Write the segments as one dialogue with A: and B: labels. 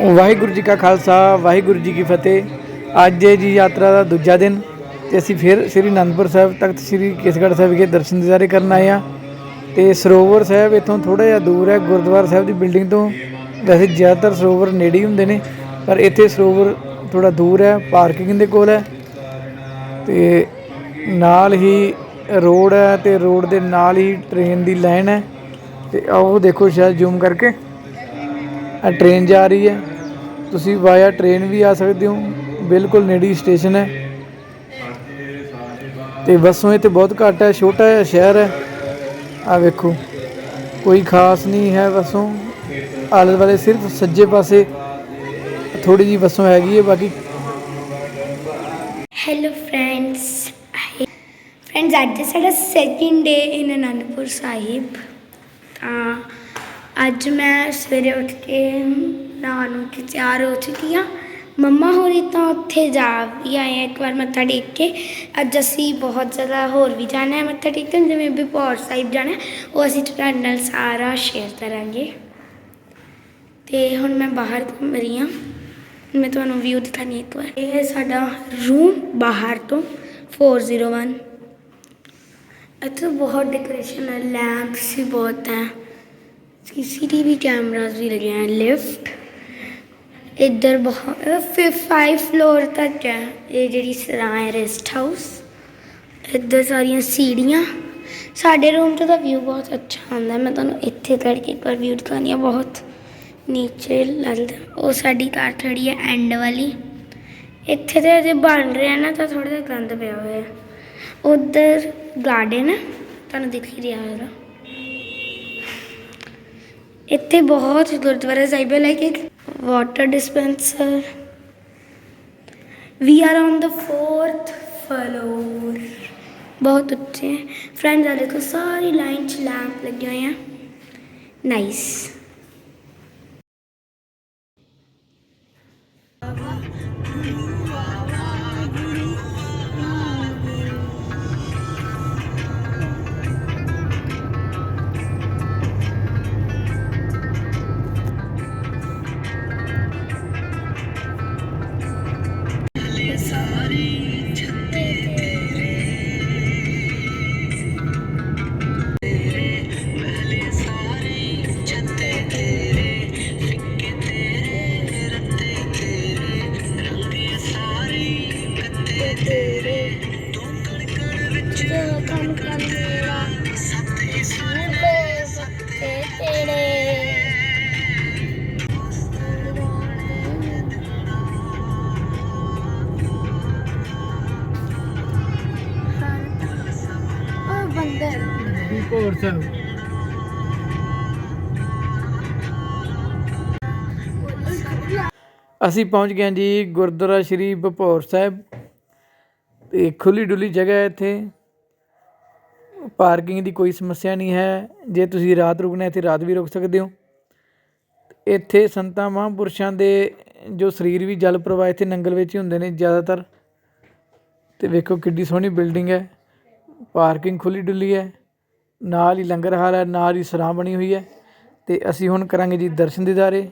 A: ਵਾਹਿਗੁਰੂ ਜੀ ਕਾ ਖਾਲਸਾ, ਵਾਹਿਗੁਰੂ ਜੀ ਕੀ ਫਤਿਹ। ਅੱਜ ਹੈ ਜੀ ਯਾਤਰਾ ਦਾ ਦੂਜਾ ਦਿਨ ਤੇ ਅਸੀਂ ਫਿਰ ਸ੍ਰੀ ਅਨੰਦਪੁਰ ਸਾਹਿਬ ਤਖਤ ਸ੍ਰੀ ਕੇਸਗੜ੍ਹ ਸਾਹਿਬ ਵਿਖੇ ਦਰਸ਼ਨ ਦਿਦਾਰੇ ਕਰਨ ਆਏ ਆ ਤੇ ਸਰੋਵਰ ਸਾਹਿਬ ਇੱਥੋਂ ਥੋੜਾ ਜਿਹਾ ਦੂਰ ਹੈ, ਗੁਰਦੁਆਰਾ ਸਾਹਿਬ ਦੀ ਬਿਲਡਿੰਗ ਤੋਂ। ਵੈਸੇ ਜ਼ਿਆਦਾਤਰ ਸਰੋਵਰ ਨੇੜੇ ਹੀ ਹੁੰਦੇ ਨੇ, ਪਰ ਇੱਥੇ ਸਰੋਵਰ ਥੋੜਾ ਦੂਰ ਹੈ, ਪਾਰਕਿੰਗ ਦੇ ਕੋਲ ਹੈ। ਤੇ ਨਾਲ ਹੀ ਰੋਡ ਹੈ ਤੇ ਰੋਡ ਦੇ ਨਾਲ ਹੀ ਟ੍ਰੇਨ ਦੀ ਲਾਈਨ ਹੈ। ਤੇ ਉਹ ਦੇਖੋ ਸ਼ਾਇਦ ਜ਼ੂਮ ਕਰਕੇ। ਆ ਟ੍ਰੇਨ ਜਾ ਰਹੀ ਹੈ। ਤੁਸੀਂ ਵਾਇਆ ਟ੍ਰੇਨ ਵੀ ਆ ਸਕਦੇ ਹੋ। ਬਿਲਕੁਲ ਨੇੜੇ ਸਟੇਸ਼ਨ ਹੈ। ਤੇ ਬੱਸੋਂ ਇੱਥੇ ਬਹੁਤ ਘੱਟ ਹੈ, ਛੋਟਾ ਜਿਹਾ ਸ਼ਹਿਰ ਹੈ। ਆ ਵੇਖੋ, ਕੋਈ ਖਾਸ ਨਹੀਂ ਹੈ ਬੱਸੋਂ। ਆਲੇ ਦੁਆਲੇ ਸਿਰਫ ਸੱਜੇ ਪਾਸੇ ਥੋੜੀ ਜੀ ਬੱਸੋਂ ਹੈਗੀ ਹੈ, ਬਾਕੀ
B: ਹੈਲੋ ਫਰੈਂਡਸ ਫਰੈਂਡਸ ਅੱਜ ਸਾਡਾ ਸੈਕਿੰਡ ਡੇ ਇਨ ਅਨੰਦਪੁਰ ਸਾਹਿਬ। ਤਾਂ ਅੱਜ ਮੈਂ ਸਵੇਰੇ ਉੱਠ ਕੇ ਨਹਾ ਨੂੰ ਕਿ ਤਿਆਰ ਹੋ ਚੁੱਕੀ ਹਾਂ ਮੰਮਾ ਹੋਰੀ ਤਾਂ ਉੱਥੇ ਜਾ ਵੀ ਆਏ ਆ, ਇੱਕ ਵਾਰ ਮੱਥਾ ਟੇਕ ਕੇ। ਅੱਜ ਅਸੀਂ ਬਹੁਤ ਜ਼ਿਆਦਾ ਹੋਰ ਵੀ ਜਾਣਾ ਹੈ ਮੱਥਾ ਟੇਕਣ, ਜਿਵੇਂ ਬਿਪੌਰ ਸਾਹਿਬ ਜਾਣਾ ਉਹ ਅਸੀਂ ਤੁਹਾਡੇ ਨਾਲ ਸਾਰਾ ਸ਼ੇਅਰ ਕਰਾਂਗੇ। ਤੇ ਹੁਣ ਮੈਂ ਬਾਹਰ ਘੁੰਮ ਰਹੀ ਹਾਂ ਮੈਂ ਤੁਹਾਨੂੰ ਵਿਊ ਦਿਖਾਣੀ ਇੱਕ ਵਾਰ। ਇਹ ਹੈ ਸਾਡਾ ਰੂਮ ਬਾਹਰ ਤੋਂ 401 ਇੱਥੇ ਬਹੁਤ ਡੈਕੋਰੇਸ਼ਨ ਹੈ ਲੈਂਪਸ ਵੀ ਬਹੁਤ ਹੈ। ਸੀਸੀਟੀਵੀ ਕੈਮਰਾਸ ਵੀ ਲਗੇ हैं ਲਿਫਟ। ਇੱਧਰ ਬਹੁਤ 5 ਫਲੋਰ ਤੱਕ ਹੈ, ਇਹ ਜਿਹੜੀ ਸਰਾਂ ਹੈ ਰੈਸਟ ਹਾਊਸ ਇੱਧਰ ਸਾਰੀਆਂ ਸੀੜੀਆਂ। ਸਾਡੇ ਰੂਮ ਤੋਂ ਤਾਂ ਵਿਊ ਬਹੁਤ ਅੱਛਾ ਆਉਂਦਾ ਮੈਂ ਤੁਹਾਨੂੰ ਇੱਥੇ ਕਰਕੇ ਇੱਕ ਵਾਰ ਵਿਊ ਦਿਖਾਉਂਦੀ ਹਾਂ, ਬਹੁਤ ਨੀਚੇ ਲੱਗਦਾ ਉਹ ਸਾਡੀ ਕਾਰ ਖੜੀ ਹੈ ਐਂਡ ਵਾਲੀ। ਇੱਥੇ ਤੇ ਅਜੇ ਬਣ ਰਿਹਾ ਨਾ, ਤਾਂ ਥੋੜਾ ਜਿਹਾ ਗੰਦ ਪਿਆ ਹੋਇਆ ਹੈ। ਉਧਰ ਗਾਰਡਨ ਤੁਹਾਨੂੰ ਦਿਖ ਹੀ ਰਿਹਾ ਹੋਵੇਗਾ ਇੱਥੇ ਬਹੁਤ ਗੁਰਦੁਆਰਾ ਸਾਹਿਬ ਹੈ ਲਾਈਕ ਇੱਕ water dispenser we are on the fourth floor ਬਹੁਤ ਉੱਚੇ ਫਰੈਂਡਸ ਆ ਦੇਖੋ, ਸਾਰੀ ਲਾਈਨ ਚ ਲੈਂਪ ਲੱਗੇ ਹੋਏ ਆ। ਨਾਈਸ ਕੰਮ ਉਹ ਬੰਦਰ
A: ਸਾਹਿਬ ਅਸੀਂ ਪਹੁੰਚ ਗਏ ਜੀ ਗੁਰਦੁਆਰਾ ਸ਼੍ਰੀ ਬਪੌਰ ਸਾਹਿਬ। ਤੇ ਖੁੱਲੀ ਡੁੱਲੀ ਜਗ੍ਹਾ ਹੈ ਇੱਥੇ। ਪਾਰਕਿੰਗ ਦੀ ਕੋਈ ਸਮੱਸਿਆ ਨਹੀਂ ਹੈ। ਜੇ ਤੁਸੀਂ ਰਾਤ ਰੁਕਣਾ ਇੱਥੇ ਰਾਤ ਵੀ ਰੁਕ ਸਕਦੇ ਹੋ। ਇੱਥੇ ਸੰਤਾਂ ਮਹਾਂਪੁਰਸ਼ਾਂ ਦੇ ਜੋ ਸਰੀਰ ਵੀ ਜਲ ਪ੍ਰਵਾਹ ਇੱਥੇ ਨੰਗਲ ਵਿੱਚ ਹੀ ਹੁੰਦੇ ਨੇ ਜ਼ਿਆਦਾਤਰ। ਤੇ ਵੇਖੋ ਕਿੱਡੀ ਸੋਹਣੀ ਬਿਲਡਿੰਗ ਹੈ। ਪਾਰਕਿੰਗ ਖੁੱਲੀ ਡੁੱਲੀ ਹੈ, ਨਾਲ ਹੀ ਲੰਗਰ ਹਾਲ ਹੈ, ਨਾਲ ਹੀ ਸਰਾਂ ਬਣੀ ਹੋਈ ਹੈ ਅਤੇ ਅਸੀਂ ਹੁਣ ਕਰਾਂਗੇ ਜੀ ਦਰਸ਼ਨ ਦਿਦਾਰੇ।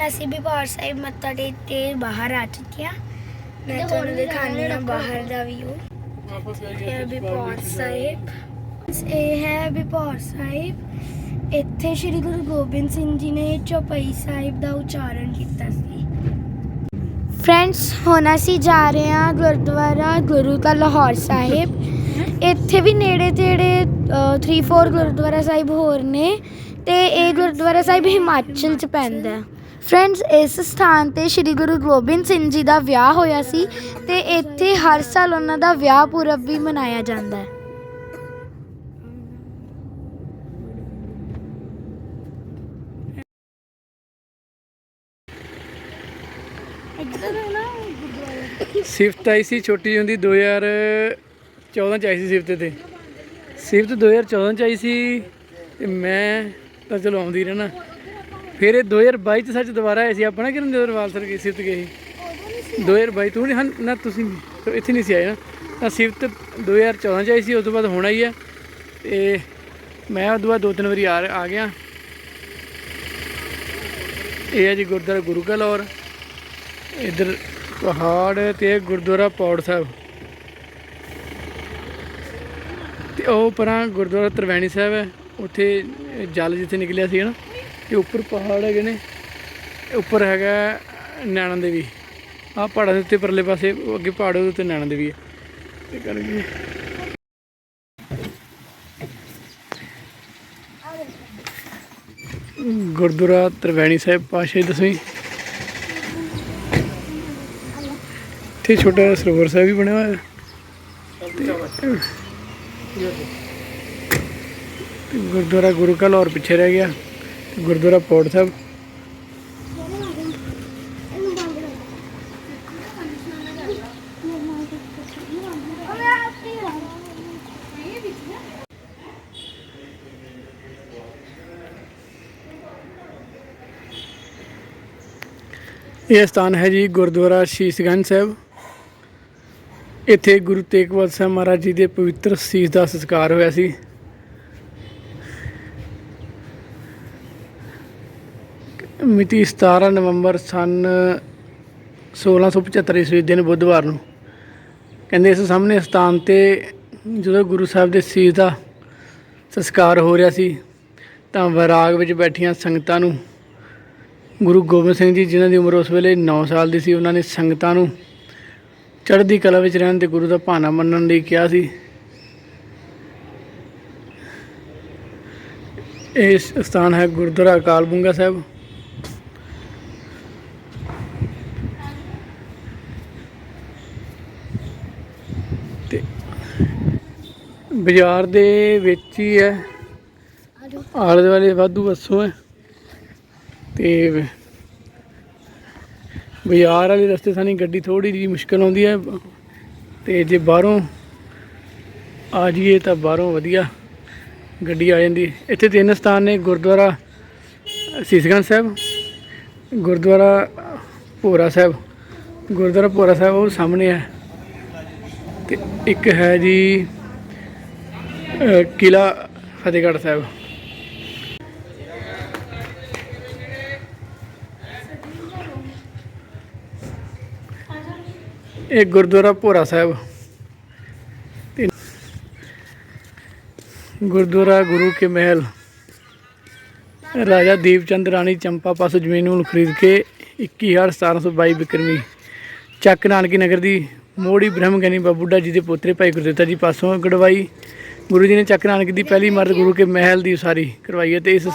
B: ਹੁਣ ਅਸੀਂ ਵੀ ਬਾਹਰ ਸਾਹਿਬ ਮੱਥਾ ਟੇਕ ਕੇ ਬਾਹਰ ਆ ਚੁੱਕੇ ਹਾਂ। ਮੈਂ ਤੁਹਾਨੂੰ ਦਿਖਾਉਂਦੀ ਹਾਂ ਬਾਹਰ ਦਾ ਵਿਊ ਇਹ ਹੈ ਬਿਪੌਰ ਸਾਹਿਬ ਇਹ ਹੈ ਬਿਪੌਰ ਸਾਹਿਬ ਇੱਥੇ ਸ੍ਰੀ ਗੁਰੂ ਗੋਬਿੰਦ ਸਿੰਘ ਜੀ ਨੇ ਚੌਪਈ ਸਾਹਿਬ ਦਾ ਉਚਾਰਨ ਕੀਤਾ ਸੀ। ਫਰੈਂਡਸ ਹੁਣ ਅਸੀਂ ਜਾ ਰਹੇ ਹਾਂ ਗੁਰਦੁਆਰਾ ਗੁਰੂ ਕਾ ਲਾਹੌਰ ਸਾਹਿਬ। ਇੱਥੇ ਵੀ ਨੇੜੇ ਤੇੜੇ 3-4 ਗੁਰਦੁਆਰਾ ਸਾਹਿਬ ਹੋਰ ਨੇ। ਤੇ ਇਹ ਗੁਰਦੁਆਰਾ ਸਾਹਿਬ ਹਿਮਾਚਲ ਚ ਪੈਂਦਾ ਹੈ। ਫਰੈਂਡਸ ਇਸ ਸਥਾਨ ਤੇ ਸ੍ਰੀ ਗੁਰੂ ਗੋਬਿੰਦ ਸਿੰਘ ਜੀ ਦਾ ਵਿਆਹ ਹੋਇਆ ਸੀ ਤੇ ਇੱਥੇ ਹਰ ਸਾਲ ਉਹਨਾਂ ਦਾ ਵਿਆਹ ਪੁਰਬ ਵੀ ਮਨਾਇਆ ਜਾਂਦਾ ਹੈ।
A: ਸਿਫਤ ਆਈ ਸੀ ਛੋਟੀ ਹੁੰਦੀ 2014 ਚ ਆਈ ਸੀ ਸਿਫਤ ਤੇ। ਸਿਫਤ 2014 ਚ ਆਈ ਸੀ ਤੇ ਮੈਂ ਤਾਂ ਚਲੋ ਆਉਂਦੀ ਰਹਿਣਾ ਫਿਰ ਇਹ 2022 ਚ ਸੱਚ ਦੁਬਾਰਾ ਆਏ ਸੀ ਆਪਣਾ ਕਿਰਨ ਜਦੋਂ ਰਵਾਲਸਰ ਗਏ ਸਿਫਤ ਗਏ ਸੀ 2022 ਤੂੰ ਨਹੀਂ ਹਾਂ ਨਾ ਤੁਸੀਂ ਨਹੀਂ, ਇੱਥੇ ਨਹੀਂ ਸੀ ਆਏ ਨਾ। ਤਾਂ ਸਿਫਤ 2014 ਚ ਆਈ ਸੀ ਉਸ ਤੋਂ ਬਾਅਦ ਹੁਣ ਆਈ ਹੈ ਤੇ ਮੈਂ ਉਦੋਂ ਬਾਅਦ ਦੋ ਤਿੰਨ ਵਾਰੀ ਆ ਆ ਗਿਆ। ਇਹ ਹੈ ਜੀ ਗੁਰਦੁਆਰਾ ਗੁਰੂ ਕਾ ਲਾਹੌਰ। ਇਧਰ ਪਹਾੜ ਤੇ ਗੁਰਦੁਆਰਾ ਪੌੜ ਸਾਹਿਬ। ਤੇ ਉਹ ਪਰਾਂ ਗੁਰਦੁਆਰਾ ਤਰਵੈਣੀ ਸਾਹਿਬ ਹੈ ਉੱਥੇ ਜਲ ਜਿੱਥੇ ਨਿਕਲਿਆ ਸੀ ਨਾ। ਤੇ ਉੱਪਰ ਪਹਾੜ ਹੈਗੇ ਨੇ। ਉੱਪਰ ਹੈਗਾ ਨੈਣਾ ਦੇਵੀ ਆਹ ਪਹਾੜਾਂ ਦੇ ਉੱਤੇ ਪਰਲੇ ਪਾਸੇ ਅੱਗੇ ਪਹਾੜ ਉਹਦੇ ਉੱਤੇ ਨੈਣਾ ਦੇਵੀ ਹੈ। ਤੇ ਕਰਕੇ ਗੁਰਦੁਆਰਾ ਤਰਵੈਣੀ ਸਾਹਿਬ ਪਾਸ਼ਾ ਦਸਵੀਂ। ਇੱਥੇ ਛੋਟਾ ਸਰੋਵਰ ਸਾਹਿਬ ਵੀ ਬਣਿਆ ਹੋਇਆ। ਹੈ ਗੁਰਦੁਆਰਾ ਗੁਰੂ ਕਾ ਲਾਹੌਰ ਪਿੱਛੇ ਰਹਿ ਗਿਆ। ਗੁਰਦੁਆਰਾ ਪੌੜ ਸਾਹਿਬ। ਇਹ ਸਥਾਨ ਹੈ ਜੀ ਗੁਰਦੁਆਰਾ ਸ਼ੀਸ਼ਗੰਜ ਸਾਹਿਬ। ਇੱਥੇ ਗੁਰੂ ਤੇਗ ਬਹਾਦਰ ਸਾਹਿਬ ਮਹਾਰਾਜ ਜੀ ਦੇ ਪਵਿੱਤਰ ਸੀਸ ਦਾ ਸਸਕਾਰ ਹੋਇਆ ਸੀ। ਮਿਤੀ 17 ਨਵੰਬਰ ਸਨ 1675 ਈਸਵੀ ਦਿਨ ਬੁੱਧਵਾਰ ਨੂੰ ਕਹਿੰਦੇ ਇਸ ਸਾਹਮਣੇ ਸਥਾਨ ਤੇ ਜਦੋਂ ਗੁਰੂ ਸਾਹਿਬ ਦੇ ਸੀਸ ਦਾ ਸੰਸਕਾਰ ਹੋ ਰਿਹਾ ਸੀ, ਤਾਂ ਵਿਰਾਗ ਵਿੱਚ ਬੈਠੀਆਂ ਸੰਗਤਾਂ ਨੂੰ ਗੁਰੂ ਗੋਬਿੰਦ ਸਿੰਘ ਜੀ ਜਿਨ੍ਹਾਂ ਦੀ ਉਮਰ ਉਸ ਵੇਲੇ 9 ਸਾਲ ਦੀ ਸੀ, ਉਹਨਾਂ ਨੇ ਸੰਗਤਾਂ ਨੂੰ ਚੜ੍ਹਦੀ ਕਲਾ ਵਿੱਚ ਰਹਿਣ ਤੇ ਗੁਰੂ ਦਾ ਭਾਣਾ ਮੰਨਣ ਲਈ ਕਿਹਾ ਸੀ। ਇਹ ਸ- ਸਥਾਨ ਹੈ ਗੁਰਦੁਆਰਾ ਅਕਾਲ ਬੁੰਗਾ ਸਾਹਿਬ। ਬਾਜ਼ਾਰ ਦੇ ਵਿੱਚ ਹੀ ਹੈ। ਆਲੇ ਦੁਆਲੇ ਵਾਧੂ ਵਸੋਂ ਹੈ। ਤੇ ਬਾਜ਼ਾਰ ਵਾਲੇ ਰਸਤੇ ਸਾਨੀ ਗੱਡੀ ਥੋੜੀ ਜਿਹੀ ਮੁਸ਼ਕਲ ਆਉਂਦੀ ਹੈ। ਤੇ ਜੇ ਬਾਹਰੋਂ ਆ ਜਾਈਏ ਤਾਂ ਬਾਹਰੋਂ ਵਧੀਆ ਗੱਡੀ ਆ ਜਾਂਦੀ ਇੱਥੇ ਤਿੰਨ ਸਥਾਨ ਨੇ, ਗੁਰਦੁਆਰਾ ਸੀਸਗੰਜ ਸਾਹਿਬ, ਗੁਰਦੁਆਰਾ ਭੋਰਾ ਸਾਹਿਬ। ਗੁਰਦੁਆਰਾ ਭੋਰਾ ਸਾਹਿਬ ਉਹ ਸਾਹਮਣੇ ਹੈ। ਤੇ ਇੱਕ ਹੈ ਜੀ ਕਿਲਾ ਫਤਿਹਗੜ੍ਹ ਸਾਹਿਬ। ਇਹ ਗੁਰਦੁਆਰਾ ਭੋਰਾ ਸਾਹਿਬ। ਗੁਰਦੁਆਰਾ ਗੁਰੂ ਕੇ ਮਹਿਲ। ਰਾਜਾ ਦੀਪ ਚੰਦ ਰਾਣੀ ਚੰਪਾ ਪਾਸੋਂ ਜ਼ਮੀਨ ਨੂੰ ਖਰੀਦ ਕੇ 21722 ਬਿਕਰਮੀ ਚੱਕ ਨਾਨਕੀ ਨਗਰ ਦੀ ਮੋੜੀ ਬ੍ਰਹਮਗਨੀ ਬਾਬੂਡਾ ਜੀ ਦੇ ਪੋਤਰੇ ਭਾਈ ਗੁਰਦਿੱਤਾ ਜੀ ਪਾਸੋਂ ਗੜਵਾਈ ਗੁਰੂ ਜੀ ਨੇ ਚੱਕ ਨਾਨਕ ਦੀ ਪਹਿਲੀ ਮਰਦ ਗੁਰੂ ਕੇ ਮਹਿਲ ਦੀ ਉਸਾਰੀ ਕਰਵਾਈ ਹੈ ਤੇ ਇਸ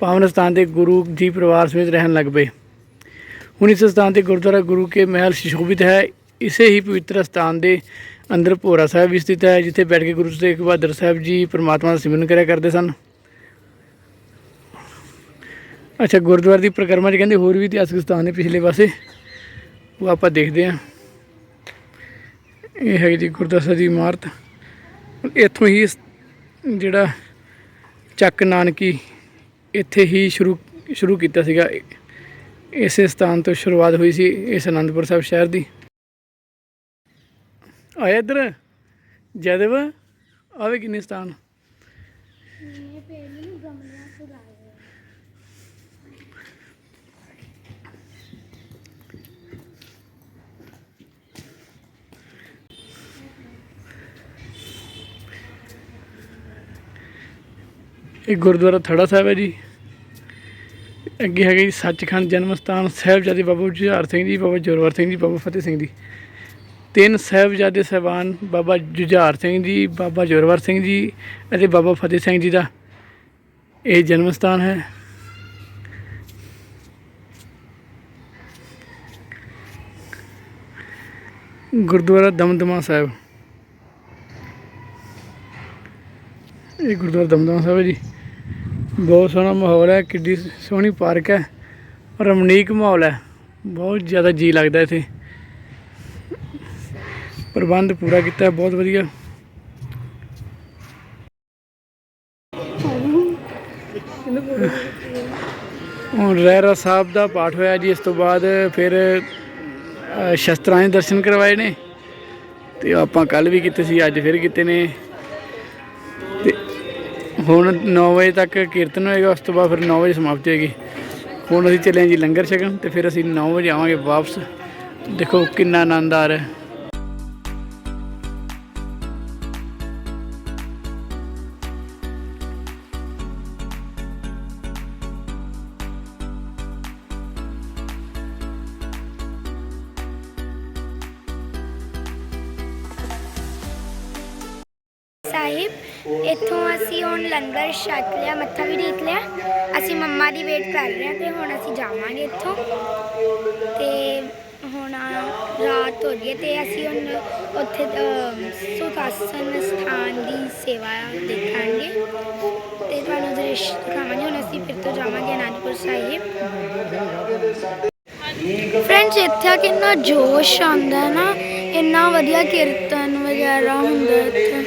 A: ਪਾਵਨ ਸਥਾਨ ਤੇ ਗੁਰੂ ਜੀ ਪਰਿਵਾਰ ਸਮੇਤ ਰਹਿਣ ਲੱਗ ਪਏ। ਹੁਣ ਇਸ ਸਥਾਨ ਤੇ ਗੁਰਦੁਆਰਾ ਗੁਰੂ ਕੇ ਮਹਿਲ ਸੁਸ਼ੋਭਿਤ ਹੈ। ਇਸੇ ਹੀ ਪਵਿੱਤਰ ਸਥਾਨ ਦੇ ਅੰਦਰ ਭੋਰਾ ਸਾਹਿਬ ਵੀ ਸਥਿਤ ਹੈ, ਜਿੱਥੇ ਬੈਠ ਕੇ ਗੁਰੂ ਤੇਗ ਬਹਾਦਰ ਸਾਹਿਬ ਜੀ ਪਰਮਾਤਮਾ ਦਾ ਸਿਮਰਨ ਕਰਿਆ ਕਰਦੇ ਸਨ। ਅੱਛਾ, ਗੁਰਦੁਆਰੇ ਦੀ ਪ੍ਰਕਰਮਾ 'ਚ ਕਹਿੰਦੇ ਹੋਰ ਵੀ ਇਤਿਹਾਸਕ ਸਥਾਨ ਨੇ ਪਿਛਲੇ ਪਾਸੇ। ਉਹ ਆਪਾਂ ਦੇਖਦੇ ਹਾਂ। ਇਹ ਹੈ ਜੀ ਗੁਰਦੁਆਰਾ ਦੀ ਇਮਾਰਤ। ਇੱਥੋਂ ਹੀ ਜਿਹੜਾ ਚੱਕ ਨਾਨਕੀ ਇੱਥੇ ਹੀ ਸ਼ੁਰੂ ਸ਼ੁਰੂ ਕੀਤਾ ਸੀਗਾ। ਇਸੇ ਸਥਾਨ ਤੋਂ ਸ਼ੁਰੂਆਤ ਹੋਈ ਸੀ ਇਸ ਅਨੰਦਪੁਰ ਸਾਹਿਬ ਸ਼ਹਿਰ ਦੀ। ਆਇਆ ਇੱਧਰ? ਜੈਦਵ ਆਵੇ ਕਿੰਨੇ ਸਥਾਨ। ਇਹ ਗੁਰਦੁਆਰਾ ਥੜਾ ਸਾਹਿਬ ਹੈ ਜੀ। ਅੱਗੇ ਹੈਗਾ ਜੀ ਸੱਚਖੰਡ ਜਨਮ ਸਥਾਨ ਸਾਹਿਬਜ਼ਾਦੇ ਬਾਬਾ ਜੁਝਾਰ ਸਿੰਘ ਜੀ, ਬਾਬਾ ਜ਼ੋਰਵਰ ਸਿੰਘ ਜੀ, ਬਾਬਾ ਫਤਿਹ ਸਿੰਘ ਜੀ। ਤਿੰਨ ਸਾਹਿਬਜ਼ਾਦੇ ਸਾਹਿਬਾਨ ਬਾਬਾ ਜੁਝਾਰ ਸਿੰਘ ਜੀ, ਬਾਬਾ ਜ਼ੋਰਵਰ ਸਿੰਘ ਜੀ ਅਤੇ ਬਾਬਾ ਫਤਿਹ ਸਿੰਘ ਜੀ ਦਾ ਇਹ ਜਨਮ ਸਥਾਨ ਹੈ। ਗੁਰਦੁਆਰਾ ਦਮਦਮਾ ਸਾਹਿਬ। ਇਹ ਗੁਰਦੁਆਰਾ ਦਮਦਮਾ ਸਾਹਿਬ ਹੈ ਜੀ। ਬਹੁਤ ਸੋਹਣਾ ਮਾਹੌਲ ਹੈ, ਕਿੱਡੀ ਸੋਹਣੀ ਪਾਰਕ ਹੈ ਰਮਣੀਕ ਮਾਹੌਲ ਹੈ। ਬਹੁਤ ਜ਼ਿਆਦਾ ਜੀ ਲੱਗਦਾ ਇੱਥੇ। ਪ੍ਰਬੰਧ ਪੂਰਾ ਕੀਤਾ, ਬਹੁਤ ਵਧੀਆ। ਹੁਣ ਰਹਿਰਾ ਸਾਹਿਬ ਦਾ ਪਾਠ ਹੋਇਆ ਜੀ, ਇਸ ਤੋਂ ਬਾਅਦ ਫਿਰ ਸ਼ਸਤਰਾਂ ਦੇ ਦਰਸ਼ਨ ਕਰਵਾਏ ਨੇ। ਤੇ ਆਪਾਂ ਕੱਲ ਵੀ ਕੀਤੇ ਸੀ, ਅੱਜ ਫਿਰ ਕੀਤੇ ਨੇ। ਹੁਣ 9 ਵਜੇ ਤੱਕ ਕੀਰਤਨ ਹੋਏਗਾ, ਉਸ ਤੋਂ ਬਾਅਦ ਫਿਰ 9 ਵਜੇ ਸਮਾਪਤੀ ਹੋਏਗੀ। ਹੁਣ ਅਸੀਂ ਚੱਲੇ ਹਾਂ ਜੀ ਲੰਗਰ ਛਕਣ ਤੇ ਫਿਰ ਅਸੀਂ 9 ਵਜੇ ਆਵਾਂਗੇ ਵਾਪਸ। ਦੇਖੋ ਕਿੰਨਾ ਆਨੰਦ ਆ ਰਿਹਾ।
B: ਸਾਹਿਬ, ਇੱਥੋਂ ਅਸੀਂ ਹੁਣ ਲੰਗਰ ਛਕ ਲਿਆ, ਮੱਥਾ ਵੀ ਟੇਕ ਲਿਆ। ਅਸੀਂ ਮੰਮਾ ਦੀ ਵੇਟ ਕਰ ਰਹੇ ਹਾਂ ਤੇ ਹੁਣ ਅਸੀਂ ਜਾਵਾਂਗੇ ਇੱਥੋਂ। ਤੇ ਹੁਣ ਰਾਤ ਹੋ ਗਈ ਹੈ ਤੇ ਅਸੀਂ ਹੁਣ ਉੱਥੇ ਸੁਖਾਸਨ ਸਥਾਨ ਦੀ ਸੇਵਾ ਦੇਖਾਂਗੇ। ਤੇ ਤੁਹਾਨੂੰ ਦ੍ਰਿਸ਼ ਦਿਖਾਵਾਂਗੇ, ਹੁਣ ਅਸੀਂ ਫਿਰ ਤੋਂ ਜਾਵਾਂਗੇ ਅਨੰਦਪੁਰ ਸਾਹਿਬ। ਫਰੈਂਡਸ ਇੱਥੇ ਕਿੰਨਾ ਜੋਸ਼ ਆਉਂਦਾ ਨਾ, ਇੰਨਾ ਵਧੀਆ ਕੀਰਤਨ ਵਗੈਰਾ ਹੁੰਦਾ ਇੱਥੇ।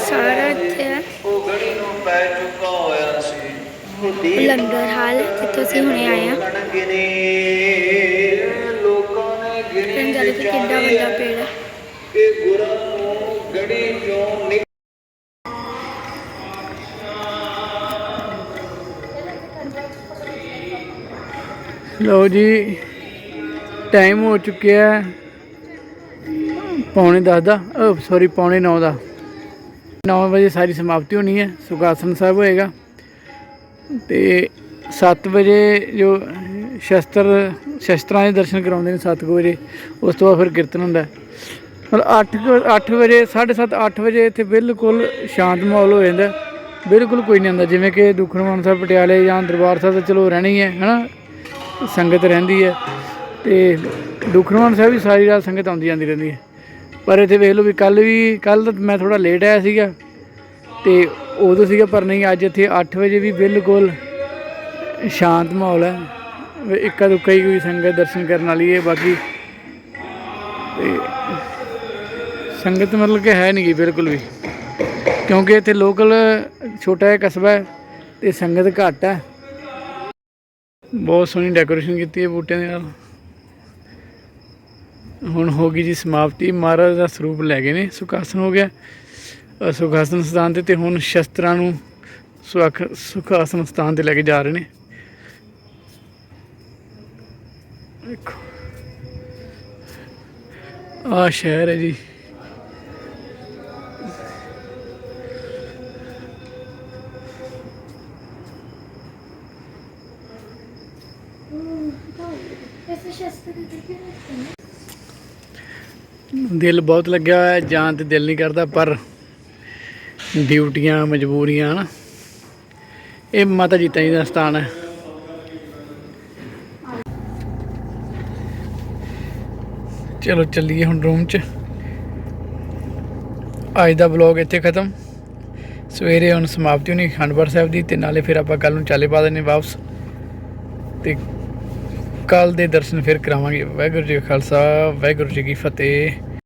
B: ਸਾਰਾ ਇੱਥੇ ਹੈ
C: ਗੜੀ ਨੂੰ ਪੈ ਚੁੱਕਾ ਹੋਇਆ ਸੀ
B: ਲੰਗਰ ਹਾਲ ਜਿੱਥੋਂ ਅਸੀਂ ਹੁਣੇ ਆਏ ਆ
C: ਗਿਣੇ ਲੋਕਾਂ ਨੇ ਗਿਣੇ
B: ਫਰੈਂਡਸ ਦੇਖੋ ਕਿੰਨਾ ਵੱਡਾ ਪੇੜ ਹੈ
C: ਕਿ ਗੁਰਾਂ ਨੂੰ ਗੜੀ ਚੋਂ ਨਿਕ
A: ਲਓ ਜੀ ਟਾਈਮ ਹੋ ਚੁੱਕਿਆ ਹੈ ਪੌਣੇ 10 ਦਾ ਸੌਰੀ ਪੌਣੇ 9 ਦਾ। 9 ਵਜੇ ਸਾਰੀ ਸਮਾਪਤੀ ਹੋਣੀ ਹੈ, ਸੁਖਾਸਨ ਸਾਹਿਬ ਹੋਏਗਾ। ਤੇ 7 ਵਜੇ ਜੋ ਸ਼ਸਤਰ, ਸ਼ਸਤਰਾਂ ਦੇ ਦਰਸ਼ਨ ਕਰਾਉਂਦੇ ਨੇ 7 ਵਜੇ, ਉਸ ਤੋਂ ਬਾਅਦ ਫਿਰ ਕੀਰਤਨ ਹੁੰਦਾ ਹੈ। ਮਤਲਬ 8 8 ਵਜੇ 7:30 8 ਵਜੇ ਇੱਥੇ ਬਿਲਕੁਲ ਸ਼ਾਂਤ ਮਾਹੌਲ ਹੋ ਜਾਂਦਾ ਬਿਲਕੁਲ ਕੋਈ ਨਹੀਂ ਆਉਂਦਾ, ਜਿਵੇਂ ਕਿ ਦੁਖਨਵਾਨ ਸਾਹਿਬ ਪਟਿਆਲੇ ਜਾਂ ਦਰਬਾਰ ਸਾਹਿਬ ਤਾਂ ਚਲੋ ਰਹਿਣੀ ਹੀ ਹੈ ਹਨਾ? ਸੰਗਤ ਰਹਿੰਦੀ ਹੈ ਤੇ ਦੁਖਨਵਾਨ ਸਾਹਿਬ ਵੀ ਸਾਰੀ ਰਾਤ ਸੰਗਤ ਆਉਂਦੀ ਜਾਂਦੀ ਰਹਿੰਦੀ ਹੈ। ਪਰ ਇੱਥੇ ਵੇਖ ਲਓ ਵੀ ਕੱਲ ਵੀ ਕੱਲ ਮੈਂ ਥੋੜਾ ਲੇਟ ਆਇਆ ਸੀਗਾ ਤੇ ਉਦੋਂ ਸੀਗਾ, ਪਰ ਨਹੀਂ, ਅੱਜ ਇੱਥੇ 8 ਵਜੇ ਵੀ ਬਿਲਕੁਲ ਸ਼ਾਂਤ ਮਾਹੌਲ ਹੈ। ਵੀ ਇੱਕਾ ਦੁੱਕਾ ਹੀ ਕੋਈ ਸੰਗਤ ਦਰਸ਼ਨ ਕਰਨ ਵਾਲੀ ਹੈ, ਬਾਕੀ ਤੇ ਸੰਗਤ ਮਤਲਬ ਕਿ ਹੈ ਨਹੀਂ ਗੀ ਬਿਲਕੁਲ ਵੀ। ਕਿਉਂਕਿ ਇੱਥੇ ਲੋਕਲ ਛੋਟਾ ਜਿਹਾ ਕਸਬਾ ਹੈ ਤੇ ਸੰਗਤ ਘੱਟ ਹੈ। ਬਹੁਤ ਸੋਹਣੀ ਡੈਕੋਰੇਸ਼ਨ ਕੀਤੀ ਹੈ ਬੂਟਿਆਂ ਦੇ ਨਾਲ। ਹੁਣ ਹੋ ਗਈ ਜੀ ਸਮਾਪਤੀ। ਮਹਾਰਾਜ ਦਾ ਸਰੂਪ ਲੈ ਗਏ ਨੇ ਸੁਖਾਸਨ ਹੋ ਗਿਆ। ਅ, ਸੁਖਾਸਨ ਸਥਾਨ ਤੇ ਤੇ ਹੁਣ ਸ਼ਸਤਰਾਂ ਨੂੰ ਸੁਖ ਸੁਖਾਸਨ ਸਥਾਨ ਤੇ ਲੈ ਕੇ ਜਾ ਰਹੇ ਨੇ। ਦੇਖੋ। ਆ ਸ਼ਹਿਰ ਹੈ ਜੀ। ਦਿਲ ਬਹੁਤ ਲੱਗਿਆ ਹੋਇਆ ਹੈ, ਜਾਣ ਤੇ ਦਿਲ ਨਹੀਂ ਕਰਦਾ ਪਰ ਡਿਊਟੀਆਂ ਮਜਬੂਰੀਆਂ ਹਨਾ। ਇਹ ਮਾਤਾ ਜੀਤਾ ਜੀ ਦਾ ਸਥਾਨ ਹੈ। ਚਲੋ ਚੱਲੀਏ ਹੁਣ ਰੂਮ 'ਚ। ਅੱਜ ਦਾ ਵਲੌਗ ਇੱਥੇ ਖਤਮ। ਸਵੇਰੇ ਹੁਣ ਸਮਾਪਤੀ ਹੋਣੀ ਖੰਡਪੁਰ ਸਾਹਿਬ ਦੀ ਤੇ ਨਾਲੇ ਫਿਰ ਆਪਾਂ ਕੱਲ ਨੂੰ ਚਾਲੇ ਪਾ ਦੇਣੇ ਵਾਪਸ। ਤੇ ਕੱਲ ਦੇ ਦਰਸ਼ਨ ਫਿਰ ਕਰਾਵਾਂਗੇ। ਵਾਹਿਗੁਰੂ ਜੀ ਕਾ ਖਾਲਸਾ ਵਾਹਿਗੁਰੂ ਜੀ ਕੀ ਫਤਿਹ।